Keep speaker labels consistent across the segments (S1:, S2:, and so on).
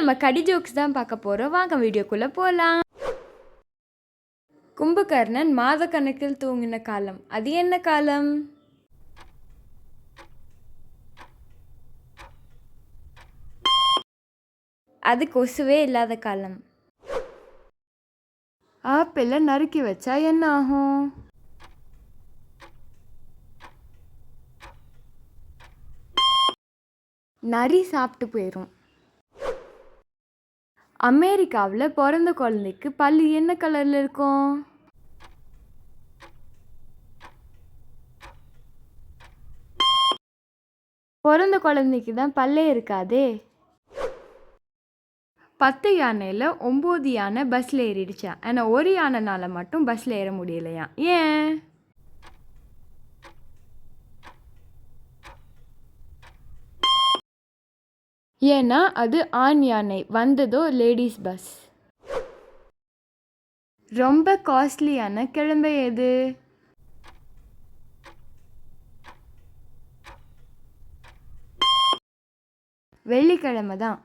S1: நம்ம கடி ஜோக்ஸ் தான் பார்க்க போகிறோம் வாங்க வீடியோக்குள்ளே போகலாம் கும்பகர்ணன் மாத கணக்கில் தூங்கின காலம். அது என்ன காலம்? அது கொசுவே இல்லாத காலம். ஆப்பிளை நறுக்கி வச்சா என்ன ஆகும்? நரி சாப்பிட்டு போயிடும் அமெரிக்காவில் பிறந்த குழந்தைக்கு பல்லு என்ன கலரில் இருக்கும்? பிறந்த குழந்தைக்கு தான் பல்லே இருக்காதே. பத்து யானையில் ஒம்பது யானை பஸ்ஸில் ஏறிடுச்சா. ஆனால் ஒரு யானைனால மட்டும் பஸ்ஸில் ஏற முடியலையா? ஏன்? ஏன்னா அது ஆண் யானை வந்ததோ லேடிஸ் பஸ். ரொம்ப காஸ்ட்லியான கிழமை எது? வெள்ளிக்கிழமை தான்.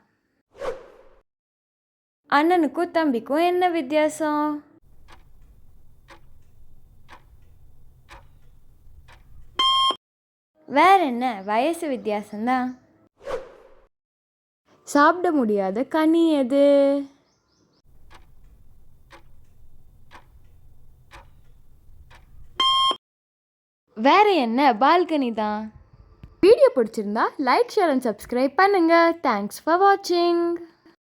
S1: அண்ணனுக்கும் தம்பிக்கும் என்ன வித்தியாசம்? வேற என்ன? வயசு வித்தியாசம்தான். சாப்பிட முடியாத. கனி எது? வேற என்ன? பால்கனி தான். வீடியோ பிடிச்சிருந்தா லைக் ஷேர் அண்ட் சப்ஸ்கிரைப் பண்ணுங்க. தேங்க்ஸ் ஃபார் வாட்சிங்